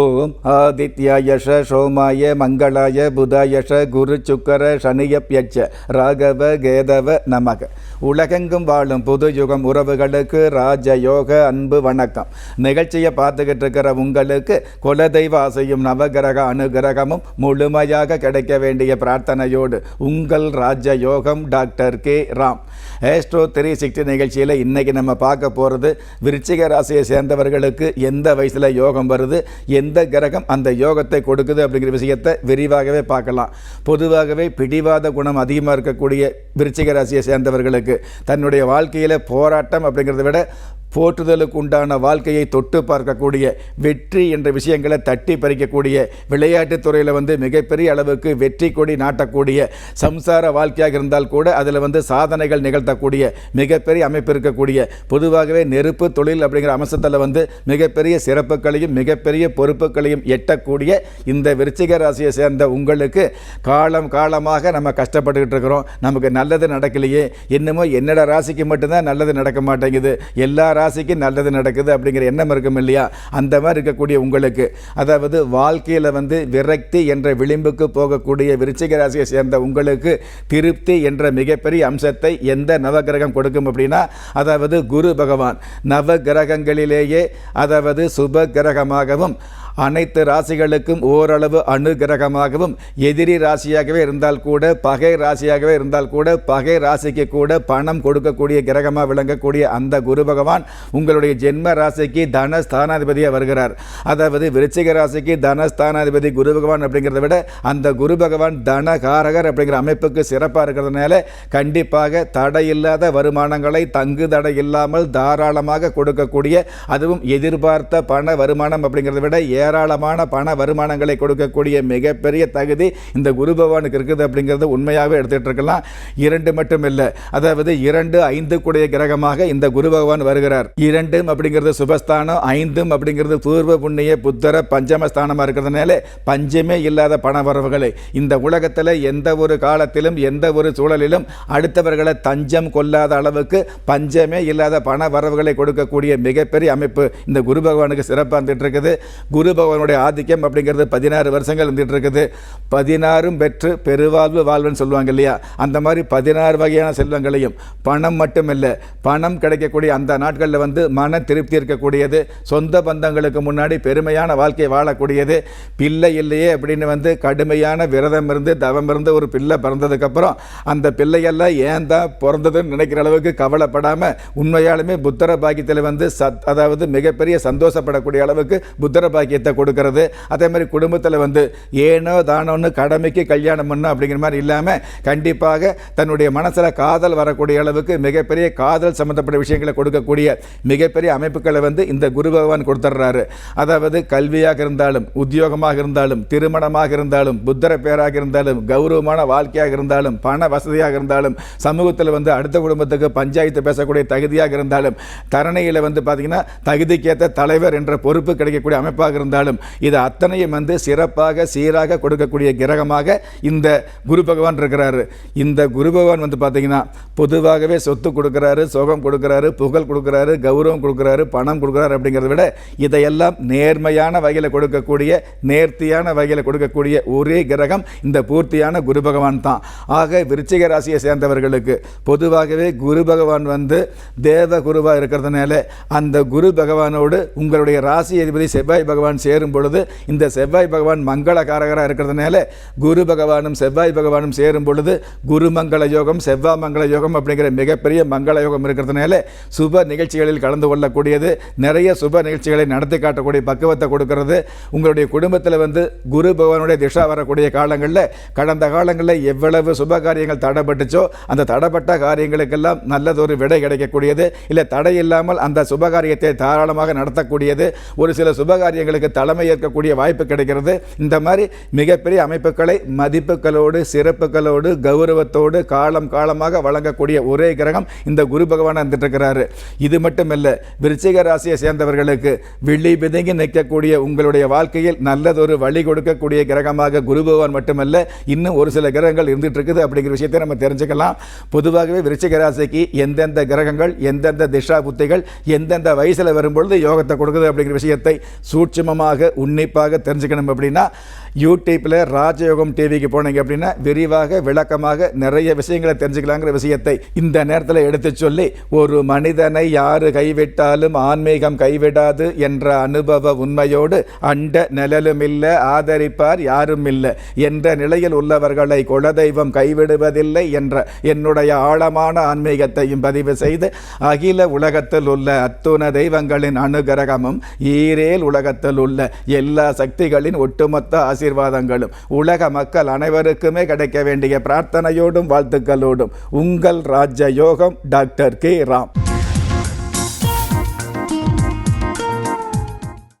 ஓம் ஆதித்யாயஷ சோமாய மங்களாய புதாயஷ குரு சுக்கர சனியப்யச்ச ராகவ கேதவ நமக. உலகெங்கும் வாழும் புது யுகம் உறவுகளுக்கு ராஜயோக அன்பு வணக்கம். நிகழ்ச்சியை பார்த்துக்கிட்டு இருக்கிற உங்களுக்கு குலதெய்வ ஆசையும் நவகிரக அனுகிரகமும் முழுமையாக கிடைக்க வேண்டிய பிரார்த்தனையோடு உங்கள் ராஜயோகம் doctor K. Ram. Astro three sixty நிகழ்ச்சியில் இன்றைக்கி நம்ம பார்க்க போகிறது விருச்சிக ராசியை சேர்ந்தவர்களுக்கு எந்த வயசில் யோகம் வருது எந்த கிரகம் அந்த யோகத்தை கொடுக்குது அப்படிங்கிற விஷயத்தை விரிவாகவே பார்க்கலாம். பொதுவாகவே பிடிவாத குணம் அதிகமாக இருக்கக்கூடிய விருச்சிக ராசியை சேர்ந்தவர்களுக்கு தன்னுடைய வாழ்க்கையில் போராட்டம் அப்படிங்கிறத விட போற்றுதலுக்கு உண்டான வாழ்க்கையை தொட்டு பார்க்கக்கூடிய வெற்றி என்ற விஷயங்களை தட்டி பறிக்கக்கூடிய விளையாட்டுத் துறையில் வந்து மிகப்பெரிய அளவுக்கு வெற்றி கொடி நாட்டக்கூடிய சம்சார வாழ்க்கையாக இருந்தால் கூட அதில் வந்து சாதனைகள் நிகழ்த்தக்கூடிய மிகப்பெரிய அமைப்பு இருக்கக்கூடிய பொதுவாகவே நெருப்பு தொழில் அப்படிங்கிற அம்சத்தில் வந்து மிகப்பெரிய சிறப்புகளையும் மிகப்பெரிய பொறுப்புகளையும் எட்டக்கூடிய இந்த விருச்சிக ராசியை சேர்ந்த உங்களுக்கு காலம் காலமாக நம்ம கஷ்டப்பட்டுக்கிட்டு இருக்கிறோம். நமக்கு நல்லது நடக்கலையே. என்னமோ என்னோட ராசிக்கு மட்டும்தான் நல்லது நடக்க மாட்டேங்குது. எல்லா ராசிக்கும் நல்லது நடக்குது அப்படிங்கிற எண்ணம் இருக்கும் இல்லையா? அந்த மாதிரி இருக்கக்கூடிய உங்களுக்கு. அதாவது வாழ்க்கையில் வந்து விரக்தி என்ற விளிம்புக்கு போகக்கூடிய விருச்சிக ராசியை சேர்ந்த உங்களுக்கு திருப்தி என்ற மிகப்பெரிய அம்சத்தை எந்த நவகிரகம் கொடுக்கும் அப்படின்னா அதாவது குரு பகவான். நவ கிரகங்களிலேயே அதாவது சுப கிரகமாகவும் அனைத்து ராசிகளுக்கும் ஓரளவு அனுகிரகமாகவும் எதிரி ராசியாகவே இருந்தால் கூட பகை ராசியாகவே இருந்தால் கூட பகை ராசிக்கு கூட பணம் கொடுக்கக்கூடிய கிரகமாக விளங்கக்கூடிய அந்த குரு பகவான் உங்களுடைய ஜென்ம ராசிக்கு தன ஸ்தானாதிபதியாக வருகிறார். அதாவது விருச்சிக ராசிக்கு தனஸ்தானாதிபதி குரு பகவான் அப்படிங்கிறத விட அந்த குரு பகவான் தனகாரகர் அப்படிங்கிற அமைப்புக்கு சிறப்பாக இருக்கிறதுனால கண்டிப்பாக தடையில்லாத வருமானங்களை தங்கு தடை இல்லாமல் தாராளமாக கொடுக்கக்கூடிய அதுவும் எதிர்பார்த்த பண வருமானம் அப்படிங்கிறத விட ஏராளமான பண வருமானங்களை கொடுக்கக்கூடிய மிகப்பெரிய தகுதி இந்த குரு பகவானுக்கு இருக்குது அப்படிங்கிறது உண்மையாகவே எடுத்துகிட்டு இருக்கலாம். இரண்டு மட்டும் இல்லை. அதாவது இரண்டு ஐந்து கூடிய கிரகமாக இந்த குரு பகவான் வருகிறார். இரண்டும் அப்படிங்கிறது சுபஸ்தானம் ஐந்தும் அப்படிங்கிறது பூர்வ புண்ணிய புத்தர பஞ்சமஸ்தானமாக இருக்கிறதுனால பஞ்சமே இல்லாத பண வரவுகளை. இந்த உலகத்தில் எந்த ஒரு காலத்திலும் எந்த ஒரு சூழலிலும் அடுத்தவர்களை தஞ்சம் கொள்ளாத அளவுக்கு பஞ்சமே இல்லாத பண வரவுகளை கொடுக்கக்கூடிய மிகப்பெரிய அமைப்பு இந்த குரு பகவானுக்கு சிறப்பாக இருந்துட்டு இருக்குது. குரு பகவானுடைய ஆதிக்கம் அப்படிங்கிறது பதினாறு வருஷங்கள் இருந்துகிட்டு இருக்குது. பதினாறும் பெற்று பெருவாழ்வு வாழ்வுன்னு சொல்லுவாங்க இல்லையா? அந்த மாதிரி பதினாறு வகையான செல்வங்களையும் பணம் மட்டும் இல்லை பணம் கிடைக்கக்கூடிய அந்த நாட்களில் வந்து மன திருப்தி இருக்கக்கூடியது சொந்த பந்தங்களுக்கு முன்னாடி பெருமையான வாழ்க்கை வாழக்கூடியது. பிள்ளை இல்லையே அப்படின்னு வந்து கடுமையான விரதம் இருந்து தவம் இருந்து ஒரு பிள்ளை பிறந்ததுக்கப்புறம் அந்த பிள்ளையெல்லாம் ஏன் தான் பிறந்ததுன்னு நினைக்கிற அளவுக்கு கவலைப்படாமல் உண்மையாலுமே புத்தர பாக்கியத்தில் வந்து சத் அதாவது மிகப்பெரிய சந்தோஷப்படக்கூடிய அளவுக்கு புத்தர பாக்கியத்தை கொடுக்கறது. அதே மாதிரி குடும்பத்தில் வந்து ஏனோ தானோன்னு கடமைக்கு கல்யாணம் பண்ணும் அப்படிங்கிற மாதிரி இல்லாமல் கண்டிப்பாக தன்னுடைய மனசில் காதல் வரக்கூடிய அளவுக்கு மிகப்பெரிய காதல் சம்மந்தப்பட்ட விஷயங்களை கொடுக்கக்கூடிய மிகப்பெரிய அமைப்புகளை வந்து இந்த குரு பகவான் கொடுத்துட்றாரு. அதாவது கல்வியாக இருந்தாலும் உத்தியோகமாக இருந்தாலும் திருமணமாக இருந்தாலும் புத்தர பேராக இருந்தாலும் கௌரவமான வாழ்க்கையாக இருந்தாலும் பண வசதியாக இருந்தாலும் சமூகத்தில் வந்து அடுத்த குடும்பத்துக்கு பஞ்சாயத்து பேசக்கூடிய தகுதியாக இருந்தாலும் தரணையில் வந்து பார்த்திங்கன்னா தகுதிக்கேற்ற தலைவர் என்ற பொறுப்பு கிடைக்கக்கூடிய அமைப்பாக இருந்தாலும் இருந்தாலும் இது அத்தனையும் வந்து சிறப்பாக சீராக கொடுக்கக்கூடிய கிரகமாக இந்த குரு பகவான் இருக்கிறாரு. இந்த குரு பகவான் வந்து பார்த்தீங்கன்னா பொதுவாகவே சொத்து கொடுக்குறாரு சுகம் கொடுக்குறாரு புகழ் கொடுக்குறாரு கௌரவம் கொடுக்குறாரு பணம் கொடுக்குறாரு அப்படிங்கிறத விட இதையெல்லாம் நேர்மையான வகையில் கொடுக்கக்கூடிய நேர்த்தியான வகையில் கொடுக்கக்கூடிய ஒரே கிரகம் இந்த பூர்த்தியான குரு பகவான் தான். ஆக விருச்சிக ராசியை சேர்ந்தவர்களுக்கு பொதுவாகவே குரு பகவான் வந்து தேவ குருவாக இருக்கிறதுனால அந்த குரு பகவானோடு உங்களுடைய ராசி அதிபதி செவ்வாய் பகவான் சேரும் பொழுது இந்த செவ்வாய் பகவான் மங்களகாரகராக இருக்கிறதுனால குரு பகவானும் செவ்வாய் பகவானும் சேரும் பொழுது குரு மங்கள யோகம் செவ்வாய் மங்கள யோகம் அப்படிங்கிற மிகப்பெரிய மங்கள யோகம் இருக்கிறதுனால சுப நிகழ்ச்சிகளில் கலந்து கொள்ளக்கூடியது. நிறைய சுப நிகழ்ச்சிகளை நடத்தி காட்டக்கூடிய பக்குவத்தை கொடுக்கறது. உங்களுடைய குடும்பத்தில் வந்து குரு பகவானுடைய திஷா வரக்கூடிய காலங்களில் கடந்த காலங்களில் எவ்வளவு சுப காரியங்கள் தடைப்பட்டுச்சோ அந்த தடைப்பட்ட காரியங்களுக்கெல்லாம் நல்லதொரு விடை கிடைக்கக்கூடியது. இல்லை தடை இல்லாமல் அந்த சுபகாரியத்தை தாராளமாக நடத்தக்கூடியது. ஒரு சில சுபகாரியங்களுக்கு தலைமை ஏற்கக்கூடிய வாய்ப்பு கிடைக்கிறது. இந்த மாதிரி மிகப்பெரிய அமைப்புகளை மதிப்புகளோடு சிறப்புகளோடு கௌரவத்தோடு காலம் காலமாக வழங்கக்கூடிய ஒரே கிரகம் இந்த குரு பகவான் வந்துட்டு இது மட்டுமல்ல விருச்சிக ராசியை சேர்ந்தவர்களுக்கு வெள்ளி பிதுங்கி நிற்கக்கூடிய உங்களுடைய வாழ்க்கையில் நல்லதொரு வழி கொடுக்கக்கூடிய கிரகமாக குரு பகவான் மட்டுமல்ல இன்னும் ஒரு சில கிரகங்கள் இருந்துட்டு இருக்குது அப்படிங்கிற விஷயத்தை நம்ம தெரிஞ்சுக்கலாம். பொதுவாகவே விருச்சிக ராசிக்கு எந்தெந்த கிரகங்கள் எந்தெந்த திஷா புத்திகள் எந்தெந்த வயசில் வரும்பொழுது யோகத்தை கொடுக்குது அப்படிங்கிற விஷயத்தை சூட்சுமமாக உன்னிப்பாக தெரிஞ்சுக்கணும் அப்படின்னா யூடியூப்பில் ராஜயோகம் டிவிக்கு போனீங்க அப்படின்னா விரிவாக விளக்கமாக நிறைய விஷயங்களை தெரிஞ்சுக்கலாங்கிற விஷயத்தை இந்த நேரத்தில் எடுத்து சொல்லி ஒரு மனிதனை யாரு கைவிட்டாலும் ஆன்மீகம் கைவிடாது என்ற அனுபவ உண்மையோடு அண்ட நிழலும் இல்லை ஆதரிப்பார் யாரும் இல்லை. என்ற நிலையில் உள்ளவர்களை குலதெய்வம் கைவிடுவதில்லை என்ற என்னுடைய ஆழமான ஆன்மீகத்தையும் பதிவு செய்து அகில உலகத்தில் உள்ள அத்துண தெய்வங்களின் அனுகிரகமும் ஈரேல் உலகத்தில் உள்ள எல்லா சக்திகளின் ஒட்டுமொத்த ஆசீர்வாதங்களும். உலக மக்கள் அனைவருக்குமே கிடைக்க வேண்டிய பிரார்த்தனையோடும் வாழ்த்துக்களோடும். உங்கள் ராஜயோகம் டாக்டர் கே. ராம்.